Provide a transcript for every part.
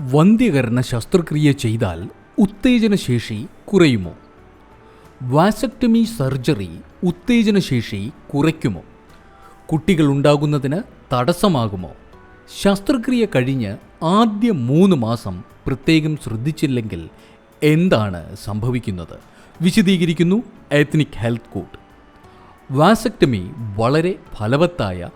വന്ധ്യകരണ ശസ്ത്രക്രിയ ചെയ്താൽ ഉത്തേജനശേഷി കുറയുമോ? വാസക്ടമി സർജറി ഉത്തേജനശേഷി കുറയ്ക്കുമോ? കുട്ടികൾ ഉണ്ടാകുന്നതിന് തടസ്സമാകുമോ? ശസ്ത്രക്രിയ കഴിഞ്ഞ് ആദ്യ മൂന്ന് മാസം പ്രത്യേകം ശ്രദ്ധിച്ചില്ലെങ്കിൽ എന്താണ് സംഭവിക്കുന്നത്? വിശദീകരിക്കുന്നു എത്നിക് ഹെൽത്ത് കോഡ് വാസക്ടമി വളരെ ഫലവത്തായ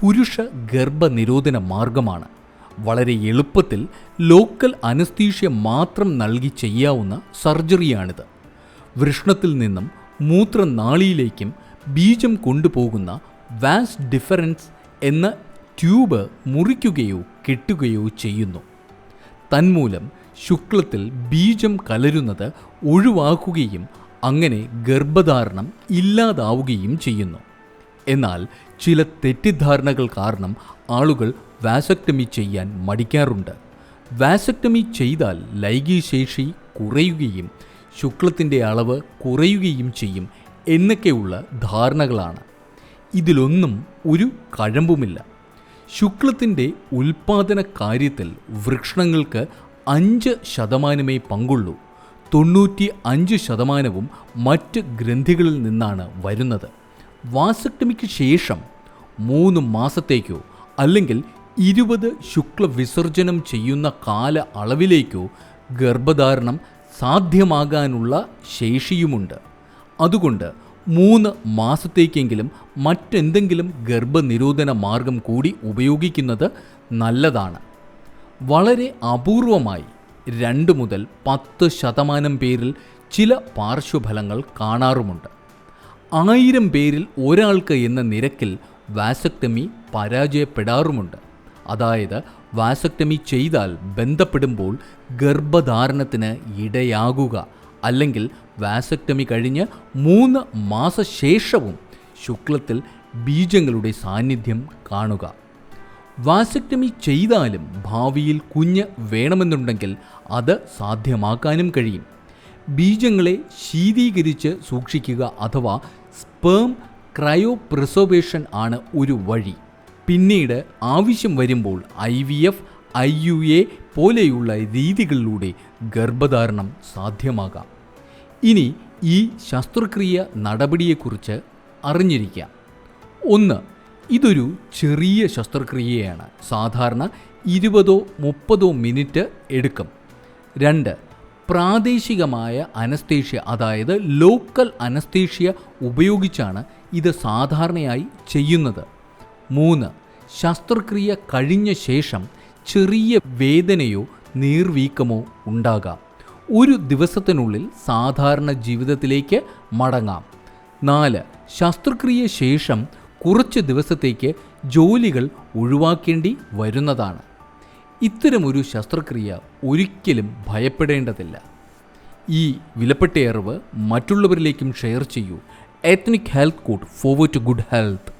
പുരുഷ ഗർഭനിരോധന മാർഗമാണ്. വളരെ എളുപ്പത്തിൽ ലോക്കൽ അനസ്തീഷ്യ മാത്രം നൽകി ചെയ്യാവുന്ന സർജറിയാണിത്. വൃഷ്ണത്തിൽ നിന്നും മൂത്രനാളിയിലേക്കും ബീജം കൊണ്ടുപോകുന്ന വാസ് ഡിഫറൻസ് എന്ന ട്യൂബ് മുറിക്കുകയോ കെട്ടുകയോ ചെയ്യുന്നു. തന്മൂലം ശുക്ലത്തിൽ ബീജം കലരുന്നത് ഒഴിവാക്കുകയും അങ്ങനെ ഗർഭധാരണം ഇല്ലാതാവുകയും ചെയ്യുന്നു. എന്നാൽ ചില തെറ്റിദ്ധാരണകൾ കാരണം ആളുകൾ വാസക്ടമി ചെയ്യാൻ മടിക്കാറുണ്ട്. വാസക്ടമി ചെയ്താൽ ലൈംഗികശേഷി കുറയുകയും ശുക്ലത്തിന്റെ അളവ് കുറയുകയും ചെയ്യും എന്നൊക്കെയുള്ള ധാരണകളാണ്. ഇതിലൊന്നും ഒരു കഴമ്പുമില്ല. ശുക്ലത്തിന്റെ ഉൽപാദന കാര്യത്തിൽ വൃക്ഷണങ്ങൾക്ക് അഞ്ച് ശതമാനമേ പങ്കുള്ളൂ. തൊണ്ണൂറ്റി അഞ്ച് ശതമാനവും മറ്റ് ഗ്രന്ഥികളിൽ നിന്നാണ് വരുന്നത്. വാസക്ടമിക്ക് ശേഷം മൂന്ന് മാസത്തേക്കോ അല്ലെങ്കിൽ ഇരുപത് ശുക്ല വിസർജനം ചെയ്യുന്ന കാല അളവിലേക്കോ ഗർഭധാരണം സാധ്യമാകാനുള്ള ശേഷിയുമുണ്ട്. അതുകൊണ്ട് മൂന്ന് മാസത്തേക്കെങ്കിലും മറ്റെന്തെങ്കിലും ഗർഭനിരോധന മാർഗം കൂടി ഉപയോഗിക്കുന്നത് നല്ലതാണ്. വളരെ അപൂർവമായി രണ്ട് മുതൽ പത്ത് ശതമാനം പേരിൽ ചില പാർശ്വഫലങ്ങൾ കാണാറുമുണ്ട്. ആയിരം പേരിൽ ഒരാൾക്ക് എന്ന നിരക്കിൽ വാസക്തമി പരാജയപ്പെടാറുമുണ്ട്. അതായത് വാസക്ടമി ചെയ്താൽ ബന്ധപ്പെടുമ്പോൾ ഗർഭധാരണത്തിന് ഇടയാകുക. അല്ലെങ്കിൽ വാസക്ടമി കഴിഞ്ഞ് മൂന്ന് മാസശേഷവും ശുക്ലത്തിൽ ബീജങ്ങളുടെ സാന്നിധ്യം കാണുക. വാസക്ടമി ചെയ്താലും ഭാവിയിൽ കുഞ്ഞ് വേണമെന്നുണ്ടെങ്കിൽ അത് സാധ്യമാക്കാനും കഴിയും. ബീജങ്ങളെ ശീതീകരിച്ച് സൂക്ഷിക്കുക അഥവാ സ്പേം ക്രയോ പ്രിസർവേഷൻ ആണ് ഒരു വഴി. പിന്നീട് ആവശ്യം വരുമ്പോൾ I V F I U A പോലെയുള്ള രീതികളിലൂടെ ഗർഭധാരണം സാധ്യമാകാം. ഇനി ഈ ശസ്ത്രക്രിയ നടപടിയെക്കുറിച്ച് അറിഞ്ഞിരിക്കാം. ഒന്ന് ഇതൊരു ചെറിയ ശസ്ത്രക്രിയയാണ്. സാധാരണ ഇരുപതോ മുപ്പതോ മിനിറ്റ് എടുക്കും. രണ്ട് പ്രാദേശികമായ അനസ്തേഷ്യ അതായത് ലോക്കൽ അനസ്തേഷ്യ ഉപയോഗിച്ചാണ് ഇത് സാധാരണയായി ചെയ്യുന്നത്. മൂന്ന്. ശസ്ത്രക്രിയ കഴിഞ്ഞ ശേഷം ചെറിയ വേദനയോ നീർവീക്കമോ ഉണ്ടാകാം. ഒരു ദിവസത്തിനുള്ളിൽ സാധാരണ ജീവിതത്തിലേക്ക് മടങ്ങാം. നാല്. ശസ്ത്രക്രിയ ശേഷം കുറച്ച് ദിവസത്തേക്ക് ജോലികൾ ഒഴിവാക്കേണ്ടി വരുന്നതാണ്. ഇത്തരമൊരു ശസ്ത്രക്രിയ ഒരിക്കലും ഭയപ്പെടേണ്ടതില്ല. ഈ വിലപ്പെട്ട അറിവ് മറ്റുള്ളവരിലേക്കും ഷെയർ ചെയ്യൂ. Ethnic health code forward to good health